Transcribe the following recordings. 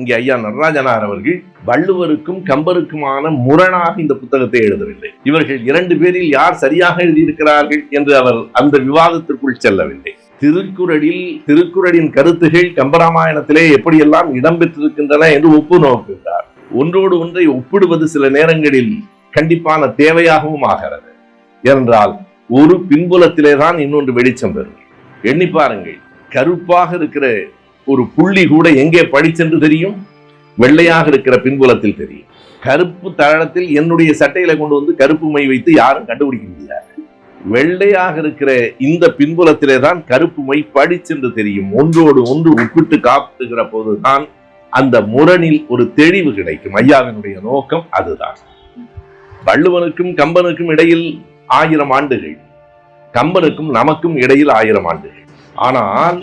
இங்கே ஐயா நடராஜனார் அவர்கள் வள்ளுவருக்கும் கம்பருக்குமான முரணாக இந்த புத்தகத்தை எழுதவில்லை. இவர்கள் இரண்டு பேரில் யார் சரியாக எழுதியிருக்கிறார்கள் என்று அவர் அந்த விவாதத்திற்குள் செல்லவில்லை. திருக்குறளில் திருக்குறளின் கருத்துகள் கம்பராமாயணத்திலே எப்படியெல்லாம் இடம்பெற்றிருக்கின்றன என்று ஒப்பு நோக்குகிறார் ஒன்றோடு ஒன்றை ஒப்பிடுவது சில நேரங்களில் கண்டிப்பான தேவையாகவும் ஆகிறது. ஏனென்றால் ஒரு பின்புலத்திலே தான் இன்னொன்று வெளிச்சம் பெறும். எண்ணி பாருங்கள் கருப்பாக இருக்கிற ஒரு புள்ளி கூட எங்கே படிச்சென்று தெரியும்? வெள்ளையாக இருக்கிற பின்புலத்தில் தெரியும். கருப்பு தளத்தில் என்னுடைய சட்டையில கொண்டு வந்து கருப்பு மை வைத்து யாரும் கண்டுபிடிக்க முடியாது. வெள்ளையாக இருக்கிற இந்த பின்புலத்திலே தான் கருப்பு மை படிச்சென்று தெரியும். ஒன்றோடு ஒன்று ஒப்பிட்டு காட்டுகிற போதுதான் அந்த முரணில் ஒரு தெளிவு கிடைக்கும். ஐயாவினுடைய நோக்கம் அதுதான். வள்ளுவனுக்கும் கம்பனுக்கும் இடையில் ஆயிரம் ஆண்டுகள். கம்பனுக்கும் நமக்கும் இடையில் ஆயிரம் ஆண்டுகள். ஆனால்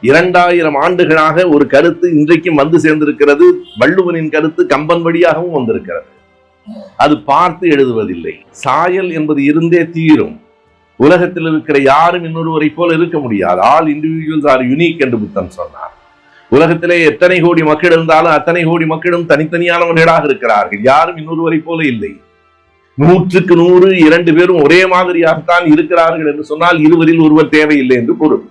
இரண்டாயிரம் ஆண்டுகளாக ஒரு கருத்து இன்றைக்கும் வந்து சேர்ந்திருக்கிறது. வள்ளுவனின் கருத்து கம்பன் வழியாகவும் வந்திருக்கிறது. அது பார்த்து எழுதுவதில்லை. சாயல் என்பது இருந்தே தீரும். உலகத்தில் இருக்கிற யாரும் இன்னொருவரை போல இருக்க முடியாது. ஆல் இண்டிவிஜுவல்ஸ் ஆர் யுனிக் என்று புத்தன் சொன்னார். உலகத்திலே எத்தனை கோடி மக்கள் இருந்தாலும் அத்தனை கோடி மக்களும் தனித்தனியானவர்களாக இருக்கிறார்கள். யாரும் இன்னொருவரை போல இல்லை. நூற்றுக்கு நூறு இரண்டு பேரும் ஒரே மாதிரியாகத்தான் இருக்கிறார்கள் என்று சொன்னால் இருவரில் ஒருவர் தேவையில்லை என்று பொருள்.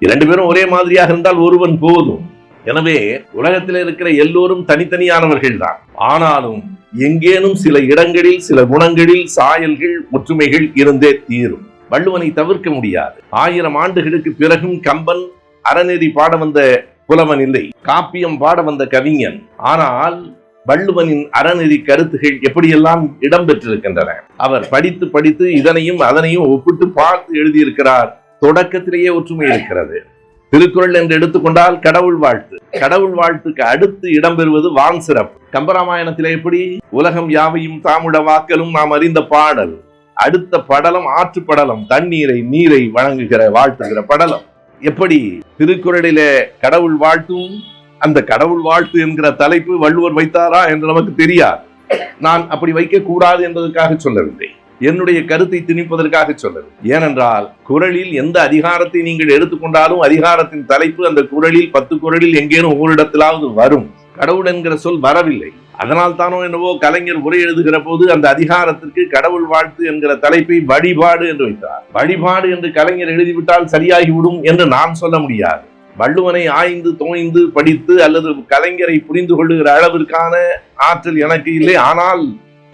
இரண்டு பேரும் ஒரே மாதிரியாக இருந்தால் ஒருவன் போதும். எனவே உலகத்தில் இருக்கிற எல்லோரும் தனித்தனியானவர்கள் தான். ஆனாலும் எங்கேனும் சில இடங்களில் சில குணங்களில் சாயல்கள் ஒற்றுமைகள் இருந்தே தீரும். வள்ளுவனை தவிர்க்க முடியாது. ஆயிரம் ஆண்டுகளுக்கு பிறகும் கம்பன் அறநெறி பாட வந்த புலவன் இல்லை. காப்பியம் பாட வந்த கவிஞன். ஆனால் வள்ளுவனின் அறநெறி கருத்துகள் எப்படியெல்லாம் இடம்பெற்றிருக்கின்றன? அவர் படித்து படித்து இதனையும் அதனையும் ஒப்பிட்டு பார்த்து எழுதியிருக்கிறார். தொடக்கத்திலேயே ஒற்றுமை இருக்கிறது. திருக்குறள் என்று எடுத்துக்கொண்டால் கடவுள் வாழ்த்து. கடவுள் வாழ்த்துக்கு அடுத்து இடம்பெறுவது வான் சிறப்பு. கம்பராமாயணத்தில் எப்படி? உலகம் யாவையும் தாமுட வாக்கலும் நாம் அறிந்த பாடல். அடுத்த படலம் ஆற்று படலம் தண்ணீரை நீரை வழங்குகிற வாழ்த்துகிற படலம். எப்படி? திருக்குறளிலே கடவுள் வாழ்த்தும் அந்த கடவுள் வாழ்த்து என்கிற தலைப்பு வள்ளுவர் வைத்தாரா என்று நமக்கு தெரியாது. நான் அப்படி வைக்க கூடாது என்பதற்காக சொல்லவில்லை. என்னுடைய கருத்தை திணிப்பதற்காக சொல்லது ஏனென்றால் குரலில் எந்த அதிகாரத்தை நீங்கள் எடுத்துக்கொண்டாலும் அதிகாரத்தின் தலைப்பு அந்த குரலில் பத்து குரலில் எங்கேனும் ஓரிடத்திலாவது வரும். கடவுள் என்கிற சொல் வரவில்லை. அதனால் தானோ என்னவோ கலைஞர் உரை எழுதுகிற போது அந்த அதிகாரத்திற்கு கடவுள் வாழ்த்து என்கிற தலைப்பை வழிபாடு என்று வைத்தார். வழிபாடு என்று கலைஞர் எழுதிவிட்டால் சரியாகிவிடும் என்று நான் சொல்ல முடியாது. வள்ளுவனை ஆய்ந்து தோய்ந்து படித்து அல்லது கலைஞரை புரிந்து கொள்ளுகிற அளவிற்கான ஆற்றல் எனக்கு இல்லை. ஆனால்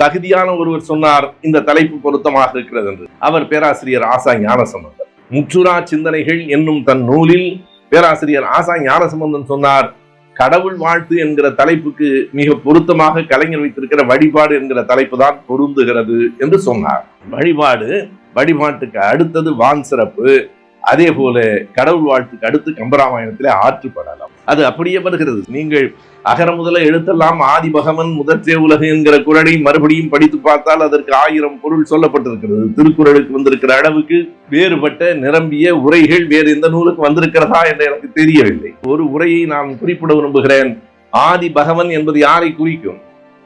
தகுதியான ஒருவர் சொன்னார் இந்த தலைப்பு பொருத்தமாக இருக்கிறது என்று. அவர் பேராசிரியர் ஆசா ஞானசம்பந்தன். முற்றுரா சிந்தனைகள் என்னும் தன் நூலில் பேராசிரியர் ஆசா ஞானசம்பந்தன் சொன்னார் கடவுள் வாழ்த்து என்கிற தலைப்புக்கு மிக பொருத்தமாக கலைஞர் வைத்திருக்கிற வழிபாடு என்கிற தலைப்பு தான் பொருந்துகிறது என்று சொன்னார். வழிபாடு வழிபாட்டுக்கு அடுத்தது வான் சிறப்பு. அதே போல கடவுள் வாழ்த்துக்கு அடுத்து கம்பராமாயணத்திலே ஆற்றுப்படலாம் அது அப்படியே வருகிறது. நீங்கள் அகர முதல எழுத்தெல்லாம் ஆதி பகவன் முதற்றே உலகு என்கிற குரலை மறுபடியும் படித்து பார்த்தால் அதற்கு ஆயிரம் பொருள் சொல்லப்பட்டிருக்கிறது. திருக்குறளுக்கு வந்திருக்கிற அளவுக்கு வேறுபட்ட நிரம்பிய உரைகள் வேறு எந்த நூலுக்கு வந்திருக்கிறதா என்று எனக்கு தெரியவில்லை. ஒரு உரையை நான் குறிப்பிட விரும்புகிறேன். ஆதி பகவன் என்பது யாரை குறிக்கும்?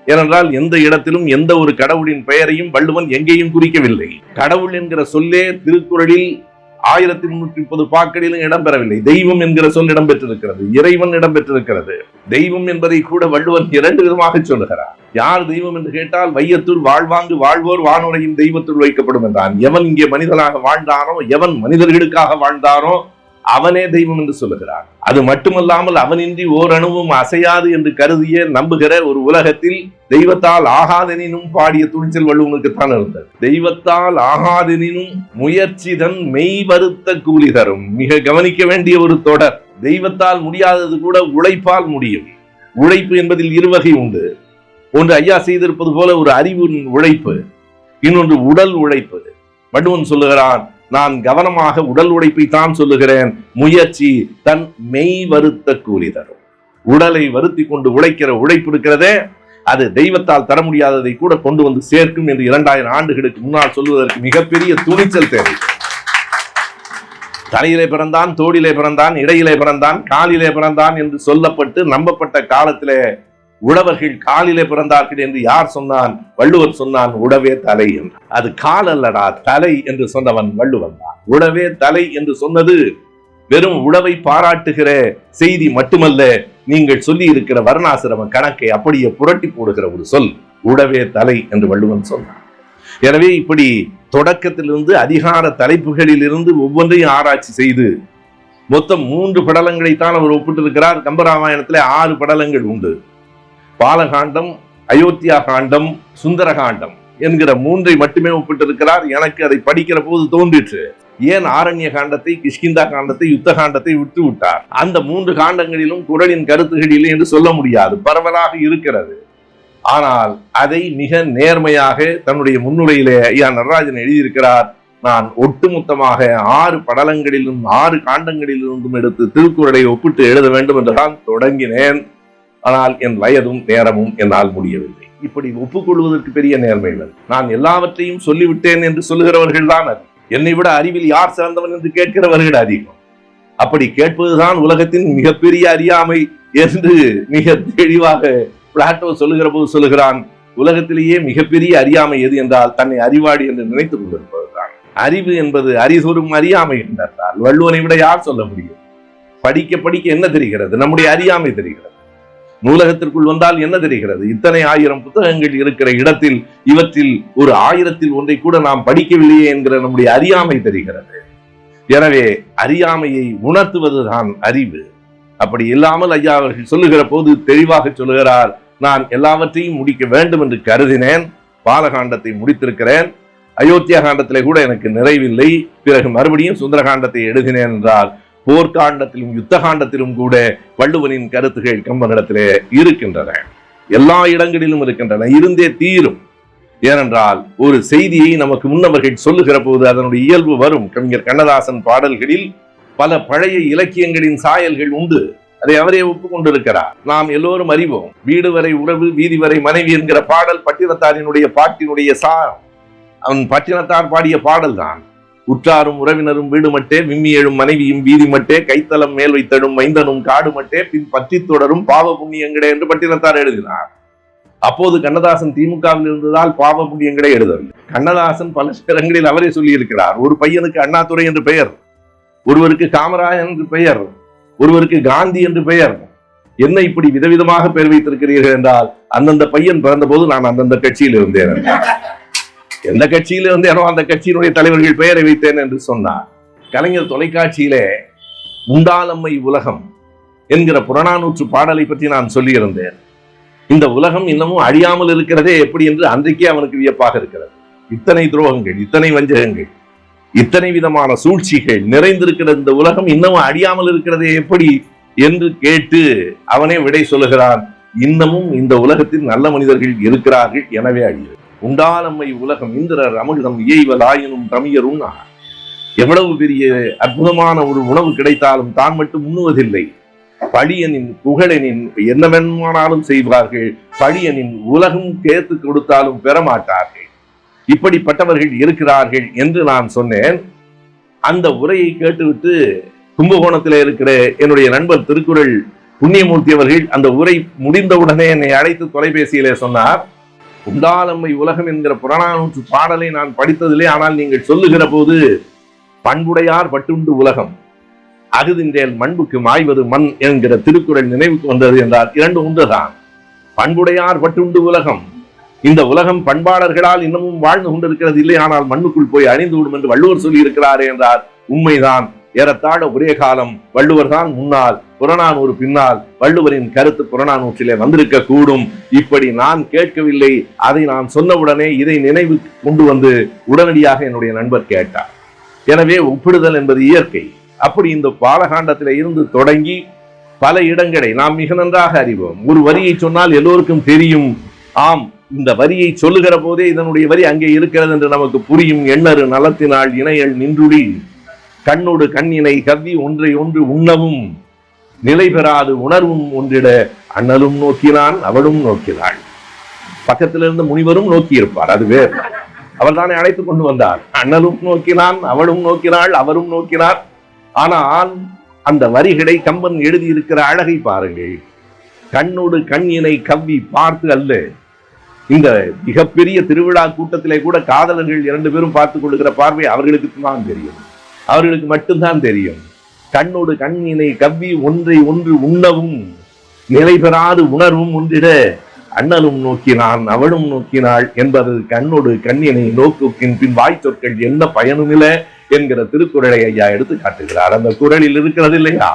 ஏனென்றால் எந்த இடத்திலும் எந்த ஒரு கடவுளின் பெயரையும் வள்ளுவன் எங்கேயும் குறிக்கவில்லை. கடவுள் என்கிற சொல்லே திருக்குறளில் ஆயிரத்தி முன்னூற்றி முப்பது பாக்கடியிலும் இடம்பெறவில்லை. தெய்வம் என்கிற சொல் இடம்பெற்றிருக்கிறது. இறைவன் இடம்பெற்றிருக்கிறது. தெய்வம் என்பதை கூட வள்ளுவன் இரண்டு விதமாக சொல்லுகிறார். யார் தெய்வம் என்று கேட்டால் வையத்துள் வாழ்வாங்கு வாழ்வோர் வானுரையும் தெய்வத்துள் வைக்கப்படும் என்றான். எவன் இங்கே மனிதனாக வாழ்ந்தானோ எவன் மனிதர்களுக்காக வாழ்ந்தானோ அவனே தெய்வம் என்று சொல்லுகிறான். அது மட்டுமல்லாமல் அவனின்றி ஓரணுவும் அசையாது என்று கருதிய நம்புகிற ஒரு உலகத்தில் தெய்வத்தால் ஆகாதெனினும் பாடிய துணிச்சல் வள்ளுவனுக்குத்தான் இருந்தது. தெய்வத்தால் ஆகாதெனினும் முயற்சிதன் மெய் வருத்த கூலி தரும். மிக கவனிக்க வேண்டிய ஒரு தொடர். தெய்வத்தால் முடியாதது கூட உழைப்பால் முடியும். உழைப்பு என்பதில் இருவகை உண்டு. ஒன்று ஐயா செய்திருப்பது போல ஒரு அறிவு உழைப்பு இன்னொன்று உடல் உழைப்பு. வள்ளுவன் சொல்லுகிறான் நான் கவனமாக உடல் உழைப்பை தான் சொல்லுகிறேன். முயற்சி தன் மெய் வருத்த கூலி தரும். உடலை வருத்தி கொண்டு உழைக்கிற உழைப்பு இருக்கிறதே அது தெய்வத்தால் தர முடியாததை கூட கொண்டு வந்து சேர்க்கும் என்று இரண்டாயிரம் ஆண்டுகளுக்கு முன்னால் சொல்வதற்கு மிகப்பெரிய துணிச்சல் தேவை. தலையிலே பிறந்தான் தோடிலே பிறந்தான் இடையிலே பிறந்தான் காலிலே பிறந்தான் என்று சொல்லப்பட்டு நம்பப்பட்ட காலத்திலே உழவர்கள் காலிலே பிறந்தார்கள் என்று யார் சொன்னான்? வள்ளுவர் சொன்னான் உடவே தலை என்று. அது கால் அல்லடா தலை என்று சொன்னவன் வள்ளுவன் தான். உடவே தலை என்று சொன்னது வெறும் உழவை பாராட்டுகிற செய்தி மட்டுமல்ல நீங்கள் சொல்லி இருக்கிற வர்ணாசிரம கணக்கை அப்படியே புரட்டி போடுகிற ஒரு சொல் உடவே தலை என்று வள்ளுவன் சொன்னான். எனவே இப்படி தொடக்கத்திலிருந்து அதிகார தலைப்புகளில் இருந்து ஒவ்வொன்றையும் ஆராய்ச்சி செய்து மொத்தம் மூன்று படலங்களைத்தான் அவர் ஒப்பிட்டிருக்கிறார். கம்பராமாயணத்தில் ஆறு படலங்கள் உண்டு. பாலகாண்டம் அயோத்தியா காண்டம் சுந்தரகாண்டம் என்கிற மூன்றை மட்டுமே ஒப்பிட்டிருக்கிறார். எனக்கு அதை படிக்கிற போது தோன்றிற்று. ஏன் ஆரண்ய காண்டத்தை கிஷ்கிந்தா காண்டத்தை யுத்த காண்டத்தை விட்டு விட்டார்? அந்த மூன்று காண்டங்களிலும் குரலின் கருத்துகள் இல்லை என்று சொல்ல முடியாது. பரவலாக இருக்கிறது. ஆனால் அதை மிக நேர்மையாக தன்னுடைய முன்னுரையிலே ஐயா நடராஜன் எழுதியிருக்கிறார். நான் ஒட்டுமொத்தமாக ஆறு படலங்களிலும் ஆறு காண்டங்களிலிருந்தும் எடுத்து திருக்குறளை ஒப்பிட்டு எழுத வேண்டும் என்றுதான் தொடங்கினேன். ஆனால் என் வயதும் நேரமும் என்னால் முடியவில்லை. இப்படி ஒப்புக்கொள்வதற்கு பெரிய நேர்மை உள்ளது நான் எல்லாவற்றையும் சொல்லிவிட்டேன் என்று சொல்லுகிறவர்கள் தான் அது. என்னை விட அறிவில் யார் சிறந்தவன் என்று கேட்கிறவர்கள் அதிகம். அப்படி கேட்பதுதான் உலகத்தின் மிகப்பெரிய அறியாமை என்று மிக தெளிவாக பிளாட்டோ சொல்லுகிற போது சொல்லுகிறான் உலகத்திலேயே மிகப்பெரிய அறியாமை எது என்றால் தன்னை அறிவாளி என்று நினைத்துக் கொண்டிருப்பதுதான். அறிவு என்பது அறிசொரும் அறியாமை என்றால் வள்ளுவனை விட யார் சொல்ல முடியும்? படிக்க படிக்க என்ன தெரிகிறது? நம்முடைய அறியாமை தெரிகிறது. நூலகத்திற்குள் வந்தால் என்ன தெரிகிறது? இத்தனை ஆயிரம் புத்தகங்கள் இருக்கிற இடத்தில் இவற்றில் ஒரு ஆயிரத்தில் ஒன்றை கூட நாம் படிக்கவில்லையே என்கிற நம்முடைய அறியாமை தெரிகிறது. எனவே அறியாமையை உணர்த்துவதுதான் அறிவு. அப்படி இல்லாமல் ஐயா அவர்கள் சொல்லுகிற போது தெளிவாக சொல்லுகிறார் நான் எல்லாவற்றையும் முடிக்க வேண்டும் என்று கருதினேன் பாலகாண்டத்தை முடித்திருக்கிறேன் அயோத்தியா காண்டத்திலே கூட எனக்கு நிறைவில்லை பிறகு மறுபடியும் சுந்தரகாண்டத்தை எழுதினேன் என்றால் போர்க்காண்டத்திலும் யுத்த காண்டத்திலும் கூட வள்ளுவனின் கருத்துகள் கம்பனிடத்திலே இருக்கின்றன. எல்லா இடங்களிலும் இருக்கின்றன. இருந்தே தீரும். ஏனென்றால் ஒரு செய்தியை நமக்கு முன்னவர்கள் சொல்லுகிற போது அதனுடைய இயல்பு வரும். கவிஞர் கண்ணதாசன் பாடல்களில் பல பழைய இலக்கியங்களின் சாயல்கள் உண்டு. அதை அவரே ஒப்புக்கொண்டிருக்கிறார். நாம் எல்லோரும் அறிவோம். வீடு வரை உறவு வீதி வரை மனைவி என்கிற பாடல் பட்டினத்தாரினுடைய பாட்டினுடைய சாரம் அவன் பட்டினத்தார் பாடிய பாடல் தான் உற்றாரும் உறவினரும் வீடு மட்டே விம்மி எழும் மனைவியும் வீதி மட்டே கைத்தலம் மேல் வைத்தடும் மைந்தனும் காடு மட்டே பின் பற்றி தொடரும் பாவ புண்ணியங்களே என்று பட்டினத்தார் எழுதினார். அப்போது கண்ணதாசன் திமுகவில் இருந்ததால் பாவ புண்ணியங்களே எழுதவில்லை. கண்ணதாசன் பல இடங்களில் அவரே சொல்லியிருக்கிறார் ஒரு பையனுக்கு அண்ணாதுரை என்று பெயர் ஒருவருக்கு காமராஜன் என்று பெயர் ஒருவருக்கு காந்தி என்று பெயர் என்ன இப்படி விதவிதமாக பெயர் வைத்திருக்கிறீர்கள் என்றால் அந்தந்த பையன் பிறந்த போது நான் அந்தந்த கட்சியில் இருந்தேன் எந்த கட்சியில் இருந்தேனோ அந்த கட்சியினுடைய தலைவர்கள் பெயரை வைத்தேன் என்று சொன்னார் கலைஞர் தொலைக்காட்சியிலே உண்டாலம்மை உலகம் என்கிற புறநானூற்று பாடலை பற்றி நான் சொல்லியிருந்தேன். இந்த உலகம் இன்னமும் அழியாமல் இருக்கிறதே எப்படி என்று அன்றைக்கே அவனுக்கு வியப்பாக இருக்கிறது. இத்தனை துரோகங்கள் இத்தனை வஞ்சகங்கள் இத்தனை விதமான சூழ்ச்சிகள் நிறைந்திருக்கிற இந்த உலகம் இன்னமும் அழியாமல் இருக்கிறதே எப்படி என்று கேட்டு அவனே விடை சொல்லுகிறான். இன்னமும் இந்த உலகத்தில் நல்ல மனிதர்கள் இருக்கிறார்கள் எனவே அழியும் உண்டானம்மை உலகம் இந்திரர் அமிர்தம் இயைவலாயினும் ரமியர் உண்ணார் எவ்வளவு பெரிய அற்புதமான ஒரு உணவு கிடைத்தாலும் தான் மட்டும் உண்ணுவதில்லை. பழியனின் புகழனின் என்ன வேணுமானாலும் செய்வார்கள். பழியனின் உலகம் கேத்து கொடுத்தாலும் பெறமாட்டார்கள். இப்படிப்பட்டவர்கள் இருக்கிறார்கள் என்று நான் சொன்னேன். அந்த உரையை கேட்டுவிட்டு கும்பகோணத்தில் இருக்கிற என்னுடைய நண்பர் திருக்குறள் புண்ணியமூர்த்தி அவர்கள் அந்த உரை முடிந்தவுடனே என்னை அழைத்து தொலைபேசியிலே சொன்னார். உண்டாலம்மை உலகம் என்கிற புறநானூற்று பாடலை நான் படித்ததில்லை ஆனால் நீங்கள் சொல்லுகிற போது பண்புடையார் பட்டுண்டு உலகம். அகுதின்றேல் மண்புக்கு மாய்வது மண் என்கிற திருக்குறள் நினைவுக்கு வந்தது என்றால் இரண்டு ஒன்றுதான் பண்புடையார் பட்டுண்டு உலகம். இந்த உலகம் பண்பாளர்களால் இன்னமும் வாழ்ந்து கொண்டிருக்கிறது இல்லை ஆனால் மண்ணுக்குள் போய் அணிந்து விடும் என்று வள்ளுவர் சொல்லியிருக்கிறார் என்றார் உண்மைதான். ஏறத்தாழ ஒரே காலம் வள்ளுவர் தான் முன்னால் புறநானூறு பின்னால் வள்ளுவரின் கருத்து புறநானூற்றிலே வந்திருக்க கூடும். இப்படி நான் கேட்கவில்லை அதை நான் சொன்னவுடனே இதை நினைவு கொண்டு வந்து உடனடியாக என்னுடைய நண்பர் கேட்டார். எனவே ஒப்பிடுதல் என்பது இயற்கை. அப்படி இந்த பாலகாண்டத்தில் இருந்து தொடங்கி பல இடங்களை நாம் மிக நன்றாக அறிவோம். ஒரு வரியை சொன்னால் எல்லோருக்கும் தெரியும். ஆம் இந்த வரியை சொல்லுகிற போதே இதனுடைய வரி அங்கே இருக்கிறது என்று நமக்கு புரியும். எண்ணறு நலத்தினால் இணையல் நின்றுடி. கண்ணோடு கண்ணினை கவ்வி ஒன்றை ஒன்று உண்ணவும். நிலை பெறாது உணர்வும் ஒன்றிட அண்ணலும் நோக்கினான் அவளும் நோக்கினாள். பக்கத்திலிருந்து முனிவரும் நோக்கியிருப்பார் அதுவே அது வேறு. அவர் தானே அழைத்து கொண்டு வந்தார். அண்ணலும் நோக்கினான் அவளும் நோக்கினாள் அவரும் நோக்கினார். ஆனால் அந்த வரிகளை கம்பன் எழுதியிருக்கிற அழகை பாருங்கள். கண்ணோடு கண்ணினை கவ்வி பார்த்து அல்ல. இந்த மிகப்பெரிய திருவிழா கூட்டத்திலே கூட காதலர்கள் இரண்டு பேரும் பார்த்துக் கொள்கிற பார்வை அவர்களுக்கு தான் தெரியும். அவர்களுக்கு மட்டும்தான் தெரியும். கண்ணோடு கண்ணினை கவ்வி ஒன்றை ஒன்று உண்ணவும் நிலை பெறாது உணர்வும் ஒன்றிட அண்ணனும் நோக்கினான் அவளும் நோக்கினாள் என்பது கண்ணோடு கண்ணினை நோக்குக்கின் பின் வாய் சொற்கள் என்ன பயனுமில்ல என்கிற திருக்குறளை ஐயா எடுத்து காட்டுகிறார். அந்த குரலில் இருக்கிறது இல்லையா?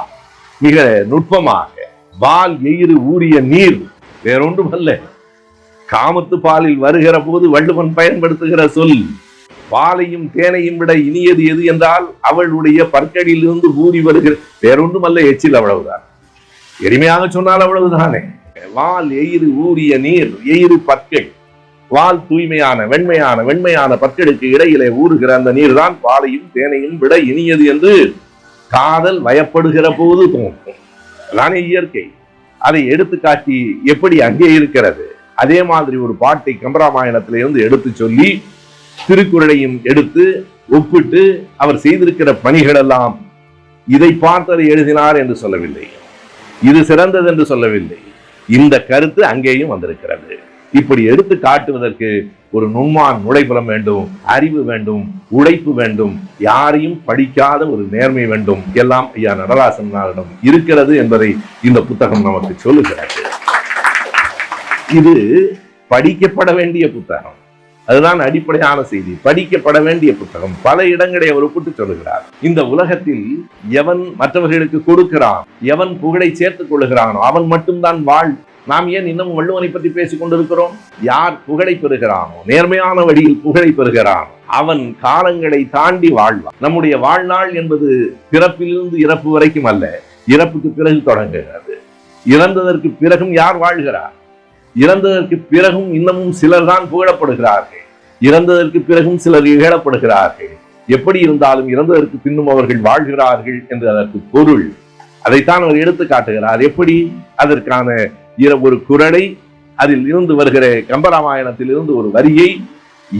மிக நுட்பமாக வால் எயிறு ஊறிய நீர் வேறொன்றும் அல்ல காமத்து பாலில் வருகிற போது வள்ளுவன் பயன்படுத்துகிற சொல் பாலையும் தேனையும் விட இனியது எது என்றால் அவளுடைய பற்களிலிருந்து ஊறி வருகிற வேறொன்றும் அல்ல எச்சில் அவ்வளவுதான். எளிமையாக சொன்னால் அவ்வளவுதானே. வால் எயிறு ஊறிய நீர் எயிறு பற்கள். வால் தூய்மையான வெண்மையான வெண்மையான பற்களுக்கு இடையிலே ஊறுகிற அந்த நீர் தான் பாலையும் தேனையும் விட இனியது என்று காதல் வயப்படுகிற போது தோன்றும். அதானே இயற்கை. அதை எடுத்துக்காட்டி எப்படி அங்கே இருக்கிறது? அதே மாதிரி ஒரு பாட்டை கம்பராமாயணத்திலிருந்து எடுத்து சொல்லி திருக்குறளையும் எடுத்து ஒப்பிட்டு அவர் செய்திருக்கிற பணிகளெல்லாம் இதை பார்த்ததை எழுதினார் என்று சொல்லவில்லை. இது சிறந்தது என்று சொல்லவில்லை. இந்த கருத்து அங்கேயும் வந்திருக்கிறது. இப்படி எடுத்து காட்டுவதற்கு ஒரு நுண்மான் நுழைபுலம் வேண்டும் அறிவு வேண்டும் உழைப்பு வேண்டும் யாரையும் படிக்காத ஒரு நேர்மை வேண்டும். எல்லாம் ஐயா நடராசனாரிடம் இருக்கிறது என்பதை இந்த புத்தகம் நமக்கு சொல்லுகிறது. இது படிக்கப்பட வேண்டிய புத்தகம். அதுதான் அடிப்படையான செய்தி. படிக்கப்பட வேண்டிய புத்தகம். பல இடங்களை அவர் ஒப்பிட்டு சொல்லுகிறார். இந்த உலகத்தில் எவன் மற்றவர்களுக்கு கொடுக்கிறான்? எவன் புகழை சேர்த்துக் கொள்ளுகிறானோ அவன் மட்டும்தான் வாழ். நாம் ஏன் இன்னும் வள்ளுவனை பற்றி பேசிக் கொண்டிருக்கிறோம்? யார் புகழை பெறுகிறானோ நேர்மையான வழியில் புகழை பெறுகிறான் அவன் காலங்களை தாண்டி வாழ்வான். நம்முடைய வாழ்நாள் என்பது பிறப்பிலிருந்து இறப்பு வரைக்கும் அல்ல இறப்புக்கு பிறகு தொடங்குகிறது. இறந்ததற்கு பிறகும் யார் வாழ்கிறார்? இறந்ததற்கு பிறகும் இன்னமும் சிலர் தான் புகழப்படுகிறார்கள். இறந்ததற்கு பிறகும் சிலர் இகழப்படுகிறார்கள். எப்படி இருந்தாலும் இறந்ததற்கு பின்னும் அவர்கள் வாழ்கிறார்கள் என்று அதற்கு பொருள். அதைத்தான் அவர் எடுத்து காட்டுகிறார். எப்படி? அதற்கான இர- ஒரு குரலை அதில் இருந்து வருகிற கம்பராமாயணத்தில் இருந்து ஒரு வரியை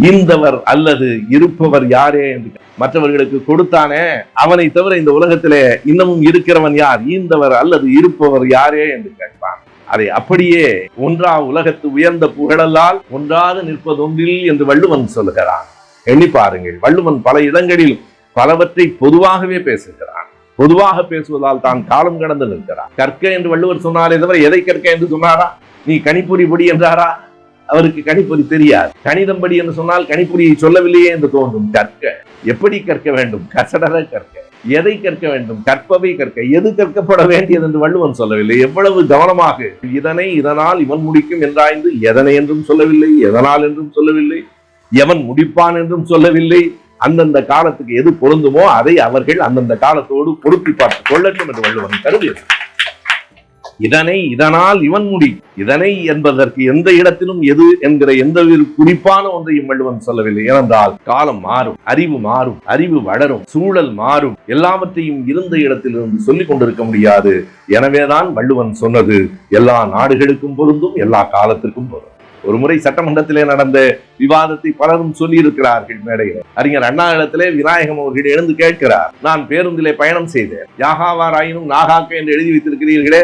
ஈந்தவர் அல்லது இருப்பவர் யாரே? என்று மற்றவர்களுக்கு கொடுத்தானே அவனை தவிர இந்த உலகத்திலே இன்னமும் இருக்கிறவன் யார்? ஈந்தவர் அல்லது இருப்பவர் யாரே? என்று கேட்பான். அதை அப்படியே ஒன்றா உலகத்து உயர்ந்த புகழல்லால் ஒன்றாக நிற்பதொன்றில் என்று வள்ளுவன் சொல்லுகிறான். எண்ணி பாருங்கள் வள்ளுவன் பல இடங்களில் பலவற்றை பொதுவாகவே பேசுகிறான். பொதுவாக பேசுவதால் தான் காலம் கடந்து நிற்கிறான். கற்க என்று வள்ளுவர் சொன்னாரே தவிர எதை கற்க என்று சொன்னாரா? நீ கணிப்பொறி படி என்றாரா? அவருக்கு கணிப்பொறி தெரியாது. கணிதம் படி என்று சொன்னால் கணிப்பொறியை சொல்லவில்லையே என்று தோன்றும் கற்க. எப்படி கற்க வேண்டும்? கசடர கற்க. எதை கற்க வேண்டும்? கற்பவை கற்க. எது கற்கப்பட வேண்டியது என்று வள்ளுவன் சொல்லவில்லை. எவ்வளவு கவனமாக இதனை இதனால் இவன் முடிக்கும் என்றாய்ந்து எதனை என்றும் சொல்லவில்லை எதனால் என்றும் சொல்லவில்லை எவன் முடிப்பான் என்றும் சொல்லவில்லை. அந்தந்த காலத்துக்கு எது பொருந்துமோ அதை அவர்கள் அந்தந்த காலத்தோடு பொருத்தி பார்த்து கொள்ளட்டும் என்று வள்ளுவன் கருதியது. இதனை இதனால் இவன் முடி. இதனை என்பதற்கு எந்த இடத்திலும் எது என்கிற எந்த குறிப்பான ஒன்றையும் வள்ளுவன் சொல்லவில்லை. ஏனென்றால் காலம் மாறும் அறிவு மாறும் அறிவு வளரும் சூழல் மாறும். எல்லாவற்றையும் இருந்த இடத்திலிருந்து சொல்லிக் கொண்டிருக்க முடியாது. எனவேதான் வள்ளுவன் சொன்னது எல்லா நாடுகளுக்கும் பொருந்தும் எல்லா காலத்திற்கும் பொருந்தும். ஒரு முறை சட்டமன்றத்திலே நடந்த விவாதத்தை பலரும் சொல்லி இருக்கிறார்கள் மேடையில். அறிஞர் அண்ணா இடத்திலே விநாயகம் அவர்கள் எழுந்து கேட்கிறார் நான் பேருந்திலே பயணம் செய்தேன். யாகாவாராயினும் நாகாக்க என்று எழுதி வைத்திருக்கிறீர்களே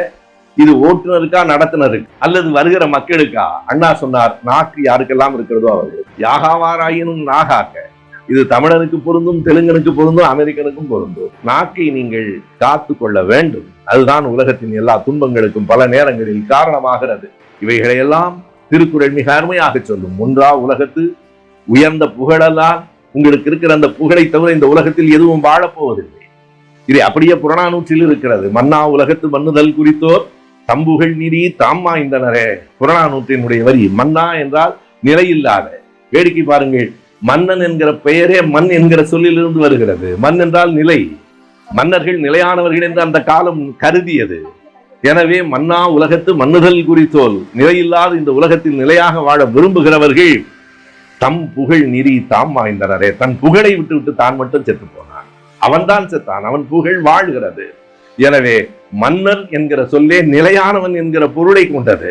இது ஓட்டுநருக்கா நடத்துனருக்கு? அல்லது வருகிற மக்களுக்கா? அண்ணா சொன்னார் நாக்கு யாருக்கெல்லாம் இருக்கிறதோ அவர்கள். யாகாவாராயினும் நாகாக்க. இது தமிழனுக்கு பொருந்தும் தெலுங்கனுக்கு பொருந்தும் அமெரிக்கனுக்கும் பொருந்தும். நாக்கை நீங்கள் காத்து கொள்ள வேண்டும். அதுதான் உலகத்தின் எல்லா துன்பங்களுக்கும் பல நேரங்களில் காரணமாகிறது. இவைகளையெல்லாம் திருக்குறள் மிக அருமையாக சொல்லும். ஒன்றா உலகத்து உயர்ந்த புகழெல்லாம் உங்களுக்கு இருக்கிற அந்த புகழை தவிர இந்த உலகத்தில் எதுவும் வாழப்போவதில்லை. இது அப்படியே புறநானூற்றில் இருக்கிறது. மன்னா உலகத்து மன்னுதல் குறித்தோர் தம்புகள் நீரி தாம் வாய்ந்தனரே புறநானூற்றினுடைய வரி மன்னா என்றால் நிலையில்லாத. வேடிக்கை பாருங்கள். மன்னன் என்கிற பெயரே மண் என்கிற சொல்லிலிருந்து வருகிறது. மண் என்றால் நிலை. மன்னர்கள் நிலையானவர்கள் என்று அந்த காலம் கருதியது. எனவே மன்னா உலகத்து மன்னுதல் குறித்தோல் நிலையில்லாத இந்த உலகத்தில் நிலையாக வாழ விரும்புகிறவர்கள் தம் புகழ் நெறி தாம் வாய்ந்தனரே தன் புகழை விட்டு விட்டு தான் மட்டும் செத்து போனான். அவன்தான் செத்தான். அவன் புகழ் வாழ்கிறது. எனவே மன்னர் என்கிற சொல்லே நிலையானவன் என்கிற பொருளை கொண்டது.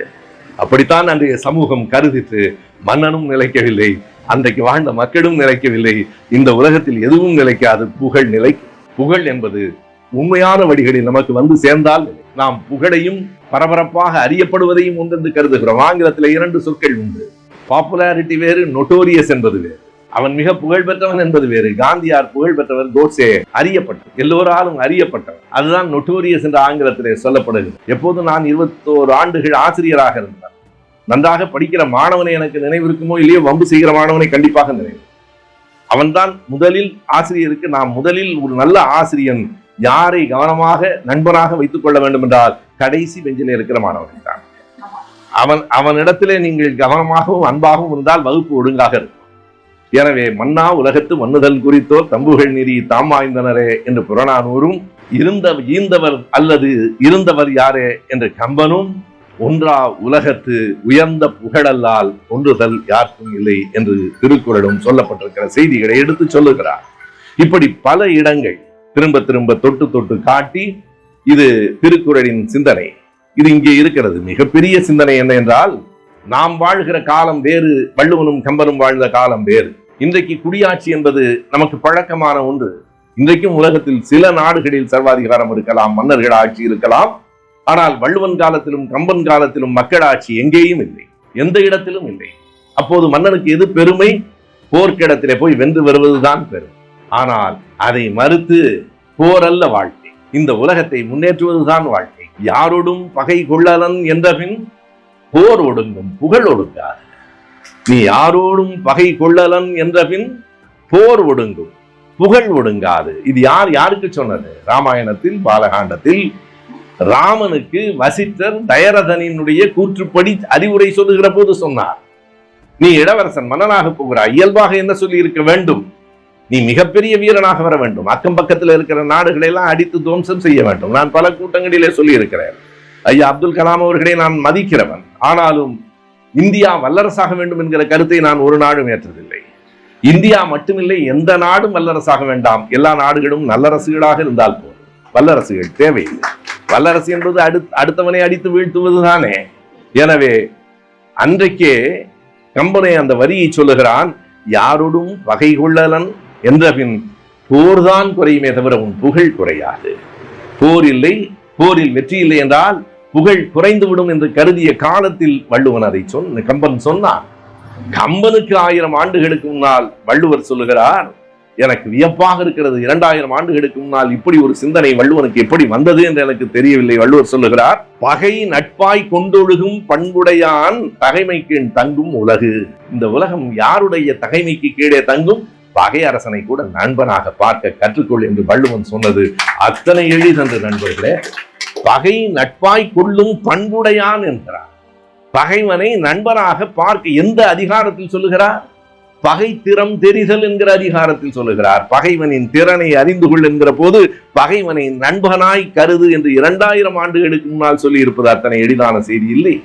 அப்படித்தான் அன்றைய சமூகம் கருதித்து மன்னனும் நிலைக்கவில்லை அன்றைக்கு வாழ்ந்த மக்களும் நிலைக்கவில்லை இந்த உலகத்தில் எதுவும் நிலைக்காது. புகழ் நிலை புகழ் என்பது உண்மையான வழிகளில் நமக்கு வந்து சேர்ந்தால் நாம் புகழையும் பரபரப்பாக அறியப்படுவதையும் ஒன்றென்று கருதுகிறோம். ஆங்கிலத்தில் இரண்டு சொற்கள் உண்டு. பாப்புலாரிட்டி வேறு நொட்டோரியஸ் என்பது வேறு. அவன் மிக புகழ் பெற்றவன் என்பது வேறு. காந்தியார் புகழ் பெற்றவர் கோட்சே அறியப்பட்டவர். எல்லோராலும் அறியப்பட்டவர். அதுதான் நொட்டோரியஸ் என்ற ஆங்கிலத்திலே சொல்லப்படுகிறது. எப்போது நான் இருபத்தோரு ஆண்டுகள் ஆசிரியராக இருந்தார் நன்றாக படிக்கிற மாணவனை எனக்கு நினைவிருக்குமோ இல்லையோ வம்பு செய்கிற மாணவனை கண்டிப்பாக நினைவு. அவன்தான் முதலில் ஆசிரியருக்கு நாம் முதலில் ஒரு நல்ல ஆசிரியன். யாரை கவனமாக நண்பனாக வைத்துக் கொள்ள வேண்டும் என்றால் கடைசி பெஞ்சில் இருக்கிற மாணவர்கள் தான். அவன் அவனிடத்திலே நீங்கள் கவனமாகவும் அன்பாகவும் இருந்தால் வகுப்பு ஒழுங்காக இருக்கும். எனவே மன்னா உலகத்து மன்னுதல் குறித்தோர் தம்புகள் நிதி தாம் வாய்ந்தனரே என்று புறநானூரும் இருந்த ஈந்தவர் அல்லது இருந்தவர் யாரே என்று கம்பனும் ஒன்றா உலகத்து உயர்ந்த புகழல்லால் ஒன்றுதல் யாருக்கும் இல்லை என்று திருக்குறளும் சொல்லப்பட்டிருக்கிற செய்திகளை எடுத்து சொல்லுகிறார். இப்படி பல இடங்கள் திரும்ப திரும்ப தொட்டு தொட்டு காட்டி இது திருக்குறளின் சிந்தனை. இது இங்கே இருக்கிறது. மிகப்பெரிய சிந்தனை என்ன என்றால் நாம் வாழ்கிற காலம் வேறு வள்ளுவனும் கம்பனும் வாழ்ந்த காலம் வேறு. இன்றைக்கு குடியாட்சி என்பது நமக்கு பழக்கமான ஒன்று. இன்றைக்கும் உலகத்தில் சில நாடுகளில் சர்வாதிகாரம் இருக்கலாம் மன்னர்கள் ஆட்சி இருக்கலாம். ஆனால் வள்ளுவன் காலத்திலும் கம்பன் காலத்திலும் மக்களாட்சி எங்கேயும் இல்லை. எந்த இடத்திலும் இல்லை. அப்போது மன்னனுக்கு எது பெருமை? போர்க்கிடத்திலே போய் வென்று வருவதுதான் பெருமை. ஆனால் அதை மறுத்து போரல்ல வாழ்க்கை. இந்த உலகத்தை முன்னேற்றுவதுதான் வாழ்க்கை. யாரோடும் பகை கொள்ளலன் என்றபின் போர் ஒடுங்கும் புகழ் ஒடுங்காது. நீ யாரோடும் பகை கொள்ளலன் என்றபின் போர் ஒடுங்கும் புகழ் ஒடுங்காது. இது யார் யாருக்கு சொன்னது? ராமாயணத்தில் பாலகாண்டத்தில் ராமனுக்கு வசிட்டர் தயரதனினுடைய கூற்றுப்படி அறிவுரை சொல்லுகிற போது சொன்னார். நீ இளவரசன் மன்னனாக போகிறாய் இயல்பாக என்ன சொல்லி இருக்க வேண்டும்? நீ மிகப்பெரிய வீரனாக வர வேண்டும். அக்கம் பக்கத்தில் இருக்கிற நாடுகளை எல்லாம் அடித்து துவம்சம் செய்ய வேண்டும். நான் பல கூட்டங்களிலே சொல்லி இருக்கிறேன் ஐயா அப்துல் கலாம் அவர்களை நான் மதிக்கிறவன். ஆனாலும் இந்தியா வல்லரசாக வேண்டும் என்கிற கருத்தை நான் ஒரு நாடும் ஏற்றதில்லை. இந்தியா மட்டுமில்லை எந்த நாடும் வல்லரசாக வேண்டாம். எல்லா நாடுகளும் நல்லரசுகளாக இருந்தால் போதும். வல்லரசுகள் தேவையில்லை. வல்லரசு என்பது அடு அடுத்தவனை அடித்து வீழ்த்துவது தானே எனவே அன்றைக்கே கம்பனை அந்த வரியை சொல்லுகிறான் யாரோடும் பகை கொள்ளலன் என்ற பின் போர்தான் குறையுமே தவிர உன் புகழ் குறையாது. போர் இல்லை போரில் வெற்றி இல்லை என்றால் புகழ் குறைந்துவிடும் என்று கருதிய காலத்தில் வள்ளுவன் அதை சொன்ன கம்பன் சொன்னான். கம்பனுக்கு ஆயிரம் ஆண்டுகளுக்கு முன்னால் வள்ளுவர் சொல்லுகிறார் எனக்கு வியப்பாக இருக்கிறது. இரண்டாயிரம் ஆண்டுகளுக்கு முன்னால் இப்படி ஒரு சிந்தனை வள்ளுவனுக்கு எப்படி வந்தது என்று எனக்கு தெரியவில்லை வள்ளுவர் சொல்லுகிறார். பகை நட்பாய் கொண்டொழுகும் பண்புடையான் தகைமைக்கு தங்கும் உலகு. இந்த உலகம் யாருடைய தகைமைக்கு கீழே தங்கும்? பகை அரசனை கூட நண்பனாக பார்க்க கற்றுக்கொள் என்று வள்ளுவன் சொன்னது. அத்தனை எளிதன்று நண்பர்களே. பகை நட்பாய் கொள்ளும் பண்புடையான் என்கிறார். பகைவனை நண்பராக பார்க்க எந்த அதிகாரத்தில் சொல்லுகிறார்? பகை திறம் தெரிதல் என்கிற அதிகாரத்தில் சொல்லுகிறார். பகைவனின் திறனை அறிந்து கொள் என்கிற போது பகைவனை நண்பனாய் கருது என்று இரண்டாயிரம் ஆண்டுகளுக்கு முன்னால் சொல்லி இருப்பது அத்தனை எளிதான செய்தி இல்லை.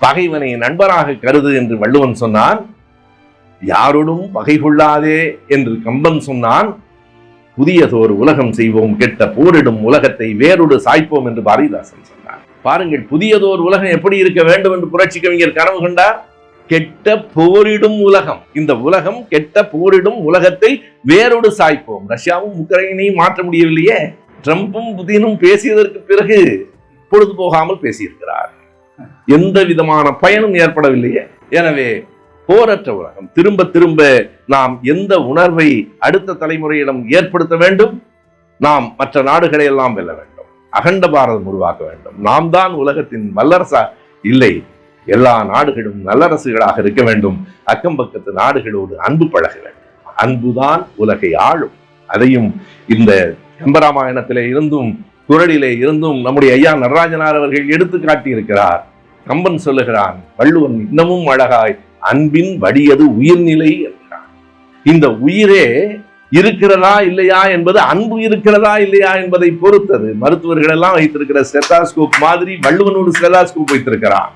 பகைவனை நண்பராக கருது என்று வள்ளுவன் சொன்னான். யாரோடும் பகை கொள்ளாதே என்று கம்பன் சொன்னான். புதியதோர் உலகம் செய்வோம் கெட்ட போரிடும் உலகத்தை வேறொரு சாய்ப்போம் என்று பாரதிதாசன் சொன்னார். பாருங்கள் புதியதோர் உலகம் எப்படி இருக்க வேண்டும் என்று புரட்சி கவிஞர் கனவு கண்டார்? கெட்ட போரிடும் உலகம். இந்த உலகம் கெட்ட போரிடும் உலகத்தை வேறொடு சாய்ப்போம். ரஷ்யாவும் உக்ரைனையும் மாற்ற முடியவில்லையே? ட்ரம்ப்பும் புதினும் பேசியதற்கு பிறகு பொழுது போகாமல் பேசியிருக்கிறார். எந்த விதமான பயனும் ஏற்படவில்லையே? எனவே போரற்ற உலகம். திரும்ப திரும்ப நாம் எந்த உணர்வை அடுத்த தலைமுறையிடம் ஏற்படுத்த வேண்டும்? நாம் மற்ற நாடுகளை எல்லாம் வெல்ல வேண்டும். அகண்ட பாரதம் உருவாக்க வேண்டும். நாம் தான் உலகத்தின் வல்லரசா. இல்லை எல்லா நாடுகளும் நல்லரசுகளாக இருக்க வேண்டும். அக்கம் பக்கத்து நாடுகளோடு அன்பு பழக வேண்டும். அன்புதான் உலகை ஆளும். அதையும் இந்த கம்பராமாயணத்திலே இருந்தும் குரலிலே இருந்தும் நம்முடைய ஐயா நடராஜனார் அவர்கள் எடுத்து காட்டியிருக்கிறார். கம்பன் சொல்லுகிறான் வள்ளுவன் இன்னமும் அழகாய் அன்பின் வடியது உயிர்நிலை என்கிறார் இந்த உயிரே இருக்கிறதா இல்லையா என்பது அன்பு இருக்கிறதா இல்லையா என்பதை பொறுத்தது. மருத்துவர்கள் எல்லாம் வைத்திருக்கிற ஸ்டெத்தாஸ்கோப் மாதிரி வள்ளுவனோடு ஸ்டெத்தாஸ்கோப் வைத்திருக்கிறான்.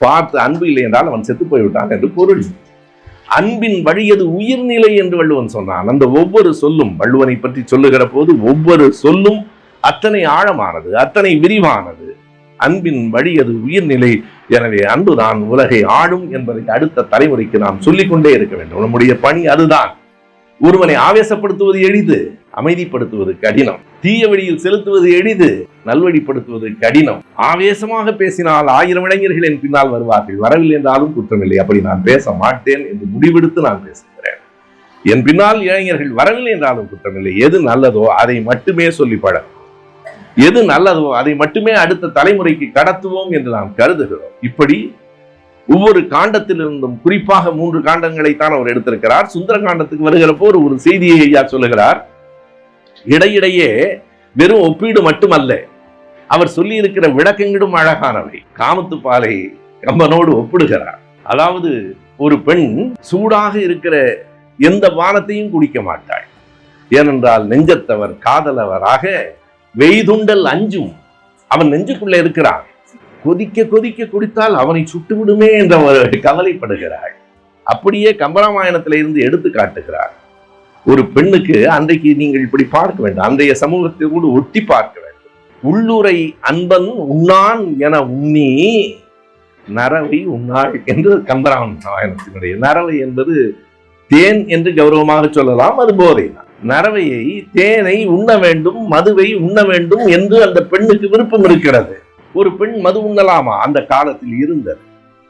பார்த்து அன்பு இல்லை என்றால் அவன் செத்து போய்விட்டான் என்று பொருள். அன்பின் வழியது உயிர்நிலை என்று வள்ளுவன் சொன்னான். அந்த ஒவ்வொரு சொல்லும் வள்ளுவனை பற்றி சொல்லுகிற போது ஒவ்வொரு சொல்லும் அத்தனை ஆழமானது அத்தனை விரிவானது. அன்பின் வழியது உயிர்நிலை எனவே அன்பு தான் உலகை ஆளும் என்பதை அடுத்த தலைமுறைக்கு நாம் சொல்லிக்கொண்டே இருக்க வேண்டும். நம்முடைய பணி அதுதான். ஒருவனை ஆவேசப்படுத்துவது எளிது அமைதிப்படுத்துவது கடினம். தீய வழியில் செலுத்துவது எளிது நல்வழிப்படுத்துவது கடினம். ஆவேசமாக பேசினால் ஆயிரம் இளைஞர்கள் என் பின்னால் வருவார்கள். வரவில்லை என்றாலும் குற்றமில்லை. அப்படி நான் பேச மாட்டேன் என்று முடிவெடுத்து நான் பேசுகிறேன். என் பின்னால் இளைஞர்கள் வரவில்லை என்றாலும் குற்றமில்லை. எது நல்லதோ அதை மட்டுமே சொல்லி பழகும் எது நல்லதோ அதை மட்டுமே அடுத்த தலைமுறைக்கு கடத்துவோம் என்று நாம் கருதுகிறோம். இப்படி ஒவ்வொரு காண்டத்திலிருந்தும் குறிப்பாக மூன்று காண்டங்களை தான் அவர் எடுத்திருக்கிறார். சுந்தர காண்டத்துக்கு வருகிற போர் ஒரு செய்தியை ஐயா சொல்லுகிறார். இடையிடையே வெறும் ஒப்பீடு மட்டுமல்ல அவர் சொல்லி இருக்கிற விளக்கங்களும் அழகானவை. காமத்து பாலை கம்பனோடு ஒப்பிடுகிறார். அதாவது ஒரு பெண் சூடாக இருக்கிற எந்த பானத்தையும் குடிக்க மாட்டாள். ஏனென்றால் நெஞ்சத்தவர் காதலவராக வெய்துண்டல் அஞ்சும். அவன் நெஞ்சுக்குள்ள இருக்கிறான். கொதிக்க கொதிக்க குடித்தால் அவனை சுட்டு விடுமே என்று அவர் கவலைப்படுகிறாள். அப்படியே கம்பராமாயணத்தில இருந்து எடுத்து காட்டுகிறார் ஒரு பெண்ணுக்கு அன்றைக்கு நீங்கள் இப்படி பார்க்க வேண்டும். அன்றைய சமூகத்தோடு ஒட்டி பார்க்க வேண்டும். உள்ளுரை அன்பன் உண்ணான் என உண்ணி நரவை உண்ணாள் என்று கம்பராமாயணத்தினுடைய நரவை என்பது தேன் என்று கௌரவமாக சொல்லலாம். அது போதை தான் நரவையை தேனை உண்ண வேண்டும் மதுவை உண்ண வேண்டும் என்று அந்த பெண்ணுக்கு விருப்பம் இருக்கிறது. ஒரு பெண் மது உண்ணலாமா? அந்த காலத்தில் இருந்தது.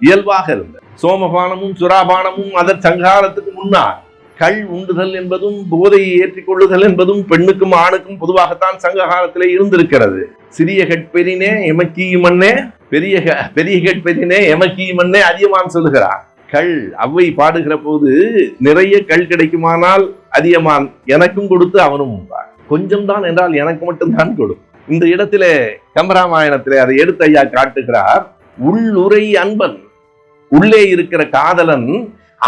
இயல்பாக இருந்தது. சோமபானமும் சுராபானமும் அதன் சங்காலத்துக்கு முன்னால் கள் உண்டுதல் என்பதும் போதையை ஏற்றிக் கொள்ளுதல் என்பதும் பெண்ணுக்கும் ஆணுக்கும் பொதுவாகத்தான் சங்க காலத்திலே இருந்திருக்கிறது. சிறிய கட்பெரினே மண்ணே பெரிய பெரிய கட்பெரினே எமக்கீமன்னே அதிகமான் சொல்லுகிறார். கள் அவ்வை பாடுகிற போது நிறைய கள் கிடைக்குமானால் அதியமான் எனக்கும் கொடுத்து அவனும் உண்பான் கொஞ்சம் தான் என்றால் எனக்கு மட்டும்தான் கொடுக்கும் இந்த இடத்திலே கம்பராமாயணத்திலே அதை எடுத்து ஐயா காட்டுகிறார். உள்ளுரை அன்பன் உள்ளே இருக்கிற காதலன்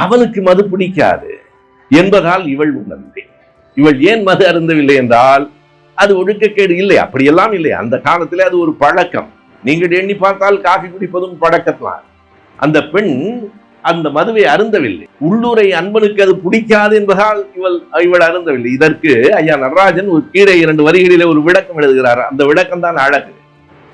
அவனுக்கு மது பிடிக்காது என்பதால் இவள் உணர்ந்தே இவள் ஏன் மது அருந்தவில்லை என்றால் அது ஒழுக்கக்கேடு இல்லை அப்படியெல்லாம் இல்லை. அந்த காலத்திலே அது ஒரு பழக்கம். நீங்கள் எண்ணி பார்த்தால் காஃபி குடிப்பதும் பழக்கத்தான். அந்த பெண் அந்த மதுவை அருந்தவில்லை. உள்ளூரை அன்பனுக்கு அது பிடிக்காது என்பதால் இவள் இவள் அருந்தவில்லை. இதற்கு ஐயா நடராஜன் ஒரு கீழே இரண்டு வரிகளிலே ஒரு விளக்கம் எழுதுகிறார். அந்த விளக்கம் தான் அழகு.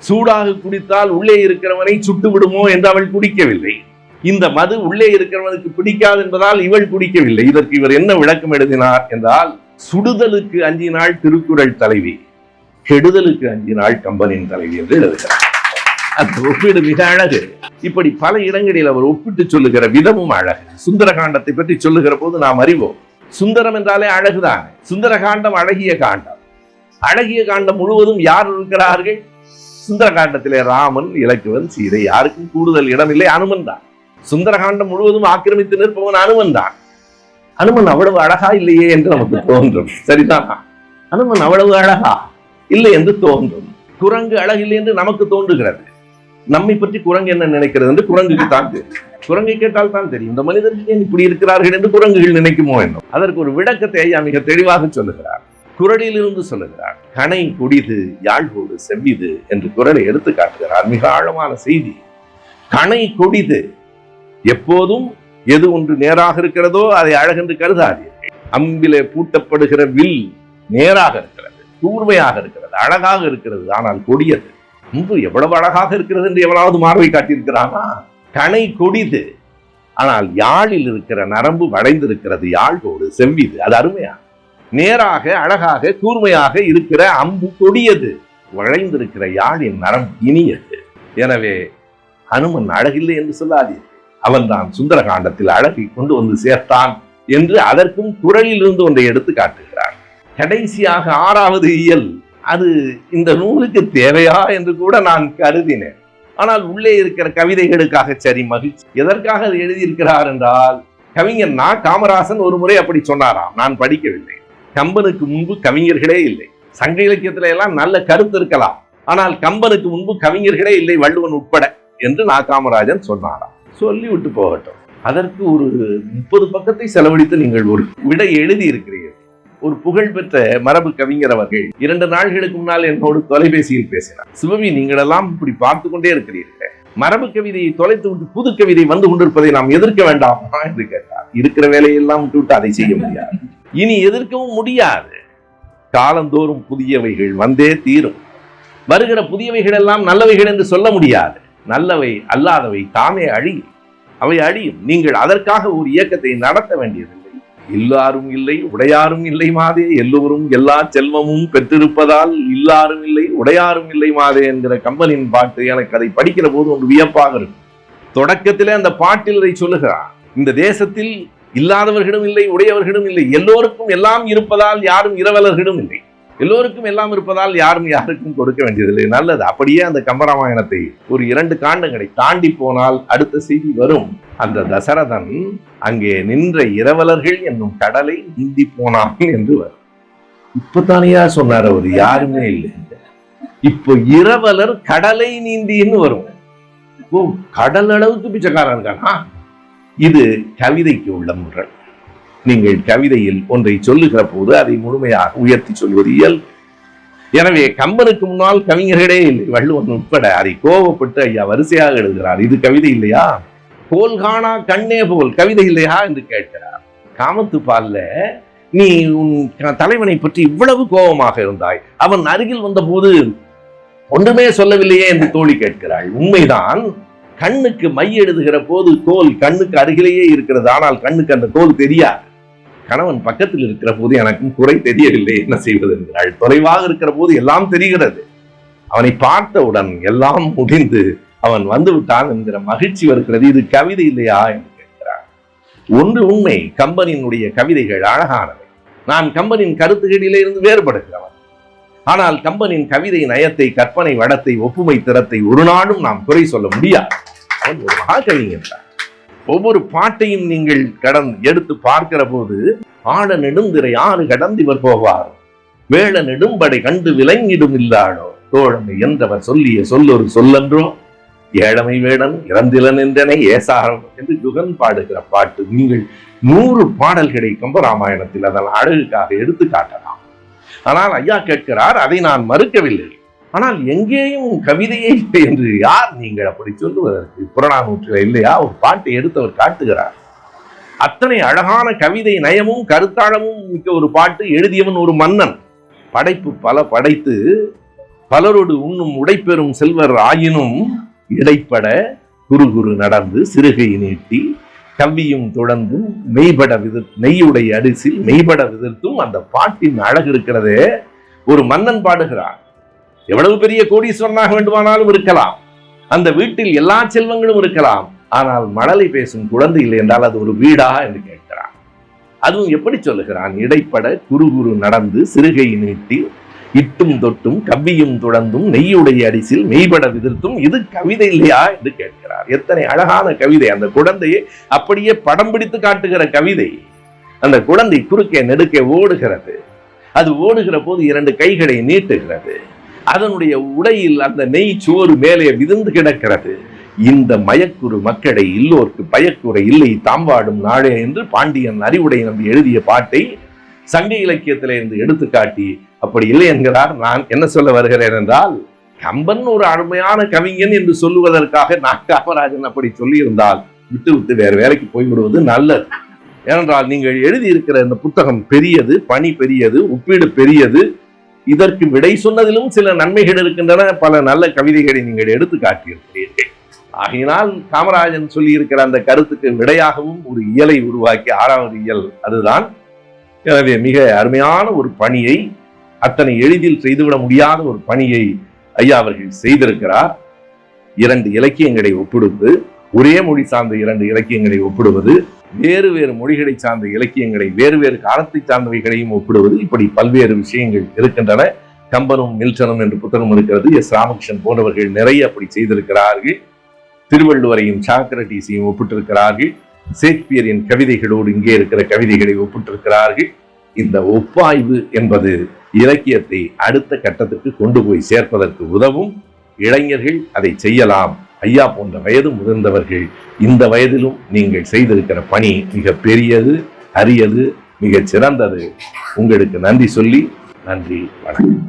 சூடாக குடித்தால் உள்ளே இருக்கிறவனை சுட்டு விடுமோ என்று அவள் குடிக்கவில்லை. இந்த மது உள்ளே இருக்கிறவனுக்கு பிடிக்காது என்பதால் இவள் குடிக்கவில்லை. இதற்கு இவர் என்ன விளக்கம் எழுதினார் என்றால் சுடுதலுக்கு அஞ்சினாள் திருக்குறள் தலைவி கெடுதலுக்கு அஞ்சினாள் கம்பனின் தலைவி என்று எழுதுகிறார். அந்த ஒப்பீடு மிக அழகு. இப்படி பல இடங்களில் அவர் ஒப்பிட்டு சொல்லுகிற விதமும் அழகு. சுந்தரகாண்டத்தை பற்றி சொல்லுகிற போது நாம் அறிவோம். சுந்தரம் என்றாலே அழகுதான். சுந்தரகாண்டம் அழகிய காண்டம். அழகிய காண்டம் முழுவதும் யார் இருக்கிறார்கள்? சுந்தரகாண்டத்திலே ராமன் இலக்குவன் சீதை யாருக்கும் கூடுதல் இடமில்லை அனுமன் தான். சுந்தரகாண்டம் முழுவதும் ஆக்கிரமித்து நிற்பவன் அனுமன் தான். அனுமன் அவ்வளவு அழகா இல்லையே என்று நமக்கு தோன்றும். சரிதானா? அனுமன் அவ்வளவு அழகா இல்லை என்று தோன்றும். குரங்கு அழகில்லை என்று நமக்கு தோன்றுகிறது. நம்மை பற்றி குரங்கு என்ன நினைக்கிறது என்று குரங்குக்கு தான் குரங்கை கேட்டால் தான் தெரியும். இந்த மனிதர்கள் ஏன் இப்படி இருக்கிறார்கள் என்று குரங்குகள் நினைக்குமோ என்னும் அதற்கு ஒரு விளக்கத்தை ஐயா மிக தெளிவாக சொல்லுகிறார். குரலிலிருந்து சொல்லுகிறார் கனை குடிது யாழ்கோடு செவ்விது என்று குரலை எடுத்து காட்டுகிறார். மிக ஆழமான செய்தி. கனை கொடிது எப்போதும் எது ஒன்று நேராக இருக்கிறதோ அதை அழகென்று கருதாதீர்கள். அம்பிலே பூட்டப்படுகிற வில் நேராக இருக்கிறது கூர்மையாக இருக்கிறது அழகாக இருக்கிறது ஆனால் கொடியது அம்பு எவ்வளவு அழகாக இருக்கிறது என்று எவ்வளவு மார்பை காட்டியிருக்கிறானா? கனை கொடிது. ஆனால் யாழில் இருக்கிற நரம்பு வளைந்திருக்கிறது. யாழ்கோடு செவ்விது. அது அருமையா? நேராக அழகாக கூர்மையாக இருக்கிற அம்பு கொடியது. வளைந்திருக்கிற யாழின் நரம்பு இனியது. எனவே ஹனுமன் அழகில்லை என்று சொல்லாதீர்கள் அவன்தான் சுந்தர காண்டத்தில் அழகை கொண்டு வந்து சேர்த்தான் என்று அதற்கும் குரலிலிருந்து ஒன்றை எடுத்து காட்டுகிறார் கடைசியாக ஆறாவது இயல். அது இந்த நூலுக்கு தேவையா என்று கூட நான் கருதினேன். ஆனால் உள்ளே இருக்கிற கவிதைகளுக்காக சரி மகிழ்ச்சி. எதற்காக அது எழுதியிருக்கிறார் என்றால் கவிஞர் நா. காமராசன் ஒரு முறை அப்படி சொன்னாராம். நான் படிக்கவில்லை. கம்பனுக்கு முன்பு கவிஞர்களே இல்லை. சங்க இலக்கியத்தில எல்லாம் நல்ல கருத்து இருக்கலாம். ஆனால் கம்பனுக்கு முன்பு கவிஞர்களே இல்லை வள்ளுவன் உட்பட என்று நா. காமராஜன் சொன்னாராம். சொல்லி விட்டு போகட்டும். அதற்கு ஒரு முப்பது பக்கத்தை செலவழித்து நீங்கள் ஒரு விடை எழுதி இருக்கிறீர்கள் ஒரு புகழ்பெற்ற மரபு கவிஞர் அவர்கள் இரண்டு நாள்களுக்கு முன்னால் என்னோடு தொலைபேசியில் பேசினார். சிவவி நீங்களெல்லாம் இப்படி பார்த்து கொண்டே இருக்கிறீர்கள். மரபு கவிதையை தொலைத்து விட்டு புது கவிதை வந்து கொண்டிருப்பதை நாம் எதிர்க்க வேண்டாமா என்று கேட்டார். இருக்கிற வேலையெல்லாம் விட்டு விட்டு அதை செய்ய முடியாது. இனி எதிர்க்கவும் முடியாது. காலந்தோறும் புதியவைகள் வந்தே தீரும். வருகிற புதியவைகள் எல்லாம் நல்லவைகள் என்று சொல்ல முடியாது. நல்லவை அல்லாதவை தாமே அழியும். அவை அழியும். நீங்கள் அதற்காக ஒரு இயக்கத்தை நடத்த வேண்டியது இல்லாரும் இல்லை உடையாரும் இல்லை மாதே. எல்லோரும் எல்லா செல்வமும் பெற்றிருப்பதால் இல்லாரும் இல்லை உடையாரும் இல்லை மாதே என்கிற கம்பலின் பாட்டு எனக்கு அதை படிக்கிற போது ஒன்று வியப்பாக இருக்கும். தொடக்கத்திலே அந்த பாட்டில் இதை சொல்லுகிறார் இந்த தேசத்தில் இல்லாதவர்களும் இல்லை உடையவர்களும் இல்லை. எல்லோருக்கும் எல்லாம் இருப்பதால் யாரும் இரவலர்களும் இல்லை. எல்லோருக்கும் எல்லாம் இருப்பதால் யாரும் யாருக்கும் கொடுக்க வேண்டியதில்லை. நல்லது. அப்படியே அந்த கம்பராமாயணத்தை ஒரு இரண்டு காண்டங்களை தாண்டி போனால் அடுத்த செய்தி வரும். அந்த தசரதன் அங்கே நின்ற இரவலர்கள் என்னும் கடலை நீந்தி போனான் என்று வரும். இப்பதானியா சொன்னார் அவர்? யாருமே இல்லை. இப்போ இரவலர் கடலை நீந்தின்னு வரும். ஓ கடல் அளவுக்கு பிச்சைக்காரன் இருக்கானா? இது கவிதைக்கு உள்ள முரண் நீங்கள் கவிதையில் ஒன்றை சொல்லுகிற போது அதை முழுமையாக உயர்த்தி சொல்வது இயல் எனவே கம்பனுக்கு முன்னால் கவிஞர்களே இல்லை. வள்ளுவன் உட்பட அதை கோபப்பட்டு ஐயா வரிசையாக எழுதுகிறார். இது கவிதை இல்லையா? போல் காணா கண்ணே போல். கவிதை இல்லையா என்று கேட்கிறார் காமத்து பால்ல நீ உன் தலைவனை பற்றி இவ்வளவு கோபமாக இருந்தாய். அவன் அருகில் வந்தபோது ஒன்றுமே சொல்லவில்லையே என்று தோழி கேட்கிறாய். உண்மைதான். கண்ணுக்கு மை எழுதுகிற போது தோல் கண்ணுக்கு அருகிலேயே இருக்கிறது. ஆனால் கண்ணுக்கு அந்த தோல் தெரியாது. கணவன் பக்கத்தில் இருக்கிற போது எனக்கும் குறை தெரியவில்லை என்ன செய்வது என்கிறாள். தொலைவாக இருக்கிற போது எல்லாம் தெரிகிறது. அவனை பார்த்தவுடன் எல்லாம் முடிந்து அவன் வந்து விட்டான் என்கிற மகிழ்ச்சி வருகிறது. இது கவிதை இல்லையா என்று கேட்கிறான். ஒன்று உண்மை கம்பனினுடைய கவிதைகள் அழகானவை. நான் கம்பனின் கருத்துகளிலிருந்து வேறுபடுகிறவன். ஆனால் கம்பனின் கவிதை நயத்தை கற்பனை வடத்தை ஒப்புமை திறத்தை ஒரு நாளும் நாம் குறை சொல்ல முடியாது. அவன் ஒரு மகாகவிஞன் தான். ஒவ்வொரு பாட்டையும் நீங்கள் கடந்து எடுத்து பார்க்கிற போது ஆட நெடுந்திரை ஆறு கடந்து இவர் போவார். வேள நெடும்படை கண்டு விலங்கிடும் இல்லாடோ தோழமை என்றவர் சொல்லிய சொல்லொரு சொல்லன்றோ? ஏழமை வேடன் இறந்திலன் என்றனை ஏசாரம் என்று ஜுகன் பாடுகிற பாட்டு நீங்கள் நூறு பாடல்களை கம்பராமாயணத்தில் அதன் அழகுக்காக எடுத்து காட்டலாம் ஆனால் ஐயா கேட்கிறார் அதை நான் மறுக்கவில்லை. ஆனால் எங்கேயும் கவிதையே இல்லை என்று யார் நீங்கள் அப்படி சொல்லுவதற்கு? புறநானூற்றில் இல்லையா? ஒரு பாட்டை எடுத்து அவர் காட்டுகிறார். அத்தனை அழகான கவிதை நயமும் கருத்தாழமும் மிக்க ஒரு பாட்டு எழுதியவன் ஒரு மன்னன். படைப்பு பல படைத்து பலரோடு உண்ணும் உடைப்பெறும் செல்வர் ஆயினும் இடைப்பட குறு குறு நடந்து சிறுகை நீட்டி கவ்வியும் தொடர்ந்தும் மெய்பட விதிர் நெய்யுடைய அரிசில் மெய்பட விதிர்த்தும் அந்த பாட்டின் அழகு இருக்கிறதே. ஒரு மன்னன் பாடுகிறான். எவ்வளவு பெரிய கோடீஸ்வரனாக வேண்டுமானாலும் இருக்கலாம். அந்த வீட்டில் எல்லா செல்வங்களும் இருக்கலாம். ஆனால் மழலை பேசும் குழந்தை இல்லை என்றால் அது ஒரு வீடா என்று கேட்கிறான். அதுவும் எப்படி சொல்லுகிறான்? இடைப்பட குறு குறு நடந்து சிறுகை நீட்டி இட்டும் தொட்டும் கவ்வியும் துழந்தும் நெய்யுடைய அரிசில் மெய்பட விதிர்த்தும் இது கவிதை இல்லையா என்று கேட்கிறார். எத்தனை அழகான கவிதை. அந்த குழந்தையை அப்படியே படம் பிடித்து காட்டுகிற கவிதை. அந்த குழந்தை குறுக்கே நெடுக்கே ஓடுகிறது. அது ஓடுகிற போது இரண்டு கைகளை நீட்டுகிறது. அதனுடைய உடையில் அந்த நெய் சோறு மேலே விதிந்து கிடக்கிறது. இந்த மயக்குறு மக்களை இல்லோர்க்கு பயக்குறை இல்லை. தாம்பாடும் நாளே என்று பாண்டியன் அறிவுடை நம்பி எழுதிய பாட்டை சங்க இலக்கியத்திலே இருந்து எடுத்துக்காட்டி அப்படி இல்லை என்கிறார் நான் என்ன சொல்ல வருகிறேன் என்றால் கம்பன் ஒரு அருமையான கவிஞன் என்று சொல்லுவதற்காக நான் காமராஜன் அப்படி சொல்லியிருந்தால் விட்டு விட்டு வேறு வேலைக்கு போய்விடுவது நல்லது. ஏனென்றால் நீங்கள் எழுதியிருக்கிற இந்த புத்தகம் பெரியது பணி பெரியது ஒப்பீடு பெரியது இதற்கு விடை சொன்னதிலும் சில நன்மைகள் இருக்கின்றன பல நல்ல கவிதைகளை நீங்கள் எடுத்து காட்டியிருக்கிறீர்கள். ஆகையினால் காமராஜன் சொல்லியிருக்கிற அந்த கருத்துக்கு விடையாகவும் ஒரு இயலை உருவாக்கி ஆறாவது இயல் அதுதான். எனவே மிக அருமையான ஒரு பணியை அத்தனை எளிதில் செய்துவிட முடியாத ஒரு பணியை ஐயா அவர்கள் செய்திருக்கிறார். இரண்டு இலக்கியங்களை ஒப்பிடுவது ஒரே மொழி சார்ந்த இரண்டு இலக்கியங்களை ஒப்பிடுவது வேறு வேறு மொழிகளை சார்ந்த இலக்கியங்களை வேறு வேறு காலத்தை சார்ந்தவைகளையும் ஒப்பிடுவது இப்படி பல்வேறு விஷயங்கள் இருக்கின்றன. கம்பனும் மில்டனும் என்று புத்தகம் இருக்கிறது. எஸ். ராமகிருஷ்ணன் போன்றவர்கள் நிறைய அப்படி செய்திருக்கிறார்கள். திருவள்ளுவரையும் சாக்ரட்டிஸையும் ஒப்பிட்டிருக்கிறார்கள். ஷேக்ஸ்பியரின் கவிதைகளோடு இங்கே இருக்கிற கவிதைகளை ஒப்பிட்டிருக்கிறார்கள். இந்த ஒப்பாய்வு என்பது இலக்கியத்தை அடுத்த கட்டத்துக்கு கொண்டு போய் சேர்ப்பதற்கு உதவும். இளைஞர்கள் அதை செய்யலாம். ஐயா போன்ற வயது முதிர்ந்தவர்கள் இந்த வயதிலும் நீங்கள் செய்திருக்கிற பணி மிக பெரியது அரியது மிகச் சிறந்தது. உங்களுக்கு நன்றி சொல்லி நன்றி வணக்கம்.